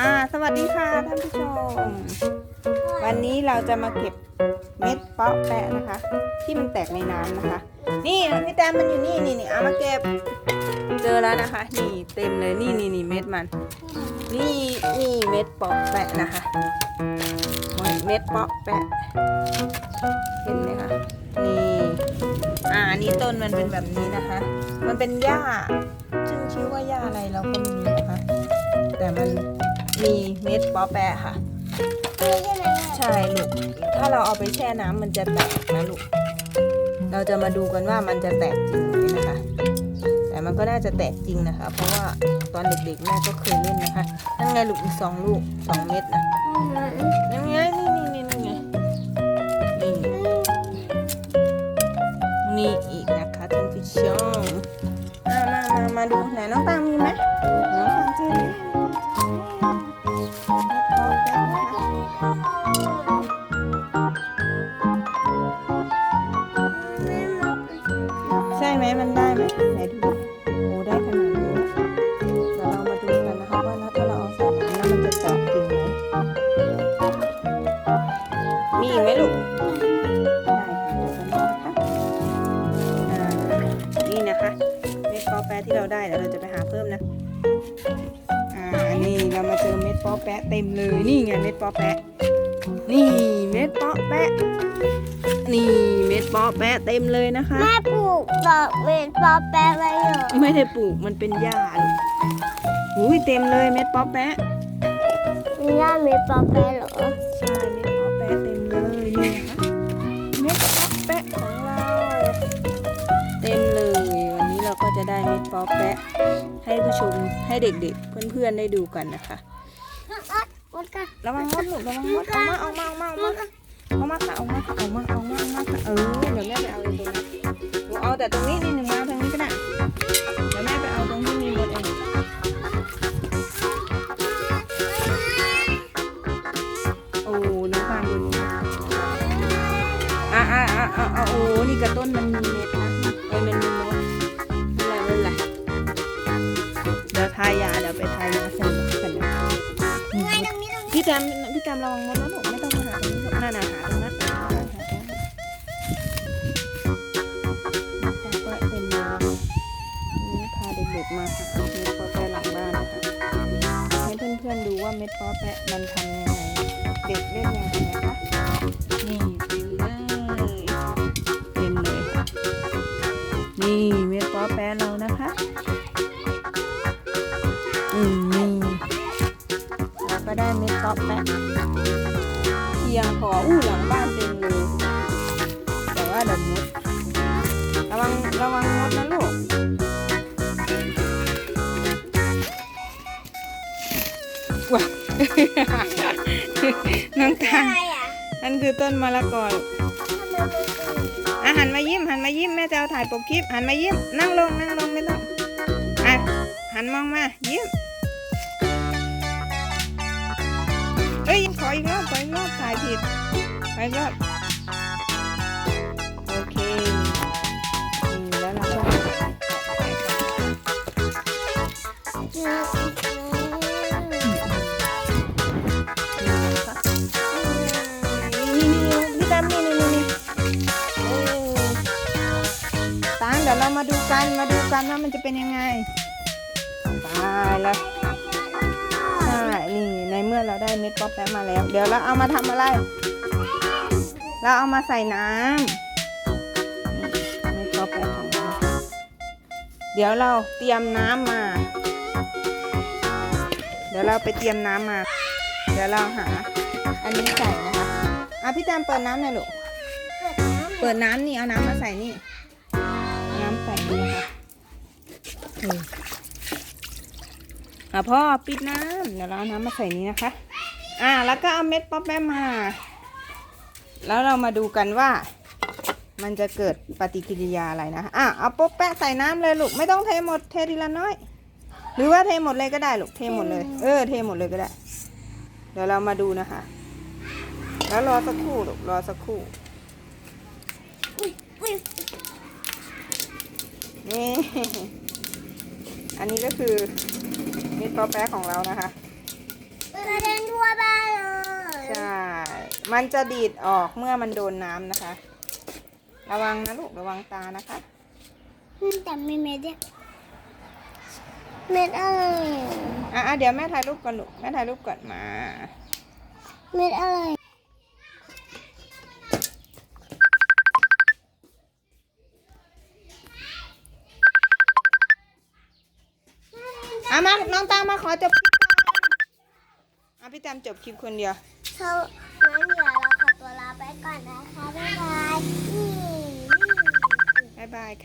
อ่า สวัสดีค่ะท่านผู้ชม วันนี้เราจะมาเก็บเม็ดเปาะแปะนะคะ ที่มันแตกในน้ำนะคะ นี่พี่แตมมันอยู่นี่นี่นี่เอามาเก็บ เจอแล้วนะคะ นี่เต็มเลยนี่นี่นี่เม็ดมัน นี่นี่เม็ดเปาะแปะนะคะเม็ดเปาะแปะ เห็นไหมคะ นี่ อ่าอันนี้ต้นมันเป็นแบบนี้นะคะ มันเป็นหญ้าซึ่งชื่อว่าหญ้าอะไรเราก็ไม่รู้นะคะ แต่มัน มีเม็ดปอแปะค่ะ ใช่ลูก ถ้าเราเอาไปแช่น้ำมันจะแตกนะลูก เราจะมาดูกันว่ามันจะแตกจริงไหมนะคะ แต่มันก็น่าจะแตกจริงนะคะ เพราะว่าตอนเด็กๆแม่ก็เคยเล่นนะคะ นั่นไงลูกอีกสองลูกสองเม็ดนะนั่นไงนี่นี่นี่นี่ไงนี่นี่อีกนะคะท่านผู้ชมมามามามาดูไหนน้องตังมีไหมน้องตังเจอไหม มมันได้ไหมไหนดูดิโอ้ได้ขนาดนี้แล้วเดี๋ยวเรามาดูกันนะคะว่าถ้าเราเอาใส่น้ำแล้วมันจะแตกจริงไหมมีอีกไหมลูกได้ค่ะเดี๋ยวกันนะคะอ่านี่นะคะเม็ดปอแปะที่เราได้เดี๋ยวเราจะไปหาเพิ่มนะอ่านี่เรามาเจอเม็ดปอแปะเต็มเลยนี่ไงเม็ดปอแปะนี่เม็ดปอแปะนี่ ปอแปะเต็มเลยนะคะ แม่ปลูกดอกเม็ดปอแปะไว้เหรอไม่ได้ปลูกมันเป็นหญ้าลูกอุ้ยเต็มเลยเม็ดปอแปะมีหน้าเม็ดปอแปะเหรอใช่เม็ดปอแปะเต็มเลยนี่นะคะเม็ดปอแปะของเราเต็มเลยวันนี้เราก็จะได้เม็ดปอแปะให้ผู้ชมให้เด็กๆ เพื่อนๆได้ดูกันนะคะวัดกันระวังมดลูกระวังมดเอามาเอามาเอามาเอามา เอามาค่ะเอามาค่ะเอามาเอามาเอามาค่ะเออเดี๋ยวแม่ไปเอาเองตรงนี้หนูเอาแต่ตรงนี้นี่หนึ่งมาทางนี้ก็ได้เดี๋ยวแม่ไปเอาตรงที่มีมดเองโอ้น้องฟางดูนี่อะอะอะอะอะโอ้นี่กระต้นมันมีเม็ดนะเอ้ยมันมีมดอะไรอะไรเดี๋ยวทายาเดี๋ยวไปทายาใส่ใส่นะพี่แจมพี่แจมระวังมดนะลูไม่ต้องมาหาตรงนี้ลูกน่าหนาหาตรงนั้นห กมาหาเม็ดปอแปะหลังบ้านนะคะให้เพื่อนๆดูว่าเม็ดปอแปะมันทำยังไงเด็กเล่นยังไงนะคะนี่เต็มเลยเต็มเลยค่ะนี่เม็ดปอแปะเรานะคะอืมนี่แล้วก็ได้เม็ดปอแปะเพียงพออู้หลังบ้านเต็มเลยแต่ว่าเดี๋ยวมดระวังระวังมดนะลูก น้องตาอะไรอะนั่นคือต้นมะละกออะหันมายิ้มหันมายิ้มแม่จะเอาถ่ายปกคลิป หันมายิ้มนั่งลงนั่งลงไม่ต้องอะหันมองมายิ้มเอ้ยขออีกรอบขออีกรอบถ่ายผิดขออีกรอบโอเคแล้วเราก็ เดี๋ยวเรามาดูกันมาดูกันว่ามันจะเป็นยังไงตายแล้วใช่นี่ในเมื่อเราได้เม็ดป๊อปแป๊บมาแล้ว เดี๋ยวเราเอามาทำอะไร เราเอามาใส่น้ำเม็ดป๊อปแป๊บของเราเดี๋ยวเราเตรียมน้ำมา เดี๋ยวเราไปเตรียมน้ำมา เดี๋ยวเราหา อันนี้ใส่นะคะอะพี่แตมเปิดน้ำหน่อยลูกเปิดน้ำนี่เอาน้ำมาใส่นี่ อออะพ่อปิดน้ำเดี๋ยวเราเอาน้ำมาใส่นี้นะคะ อะแล้วก็เอาเม็ดป๊อปแป๊บมา แล้วเรามาดูกันว่า มันจะเกิดปฏิกิริยาอะไรนะอะเอาป๊อปแปะใส่น้ำเลยลูกไม่ต้องเทหมดเททีละน้อย หรือว่าเทหมดเลยก็ได้ลูกเทหมดเลย เออเทหมดเลยก็ได้ เดี๋ยวเรามาดูนะคะ แล้วรอสักครู่ลูกรอสักครู่นี่ อันนี้ก็คือมิตรปแป๊ะของเรานะคะ กระเด็นทั่วบ้านเลยใช่ มันจะดีดออกเมื่อมันโดนน้ำนะคะ ระวังนะลูก ระวังตานะคะ แต่ไม่เม็ดเนี่ยเม็ดอะไรอะอะเดี๋ยวแม่ถ่ายรูปก่อนลูก แม่ถ่ายรูปก่อนมา เม็ดอะไร องตามมาขอจบคลิปก่อนอะพี่แตมจบคลิปคนเดียวเขางั้นเดี๋ยวเราขอตัวลาไปก่อนนะคะ บ๊ายบายอืมบ๊ายบายค่ะ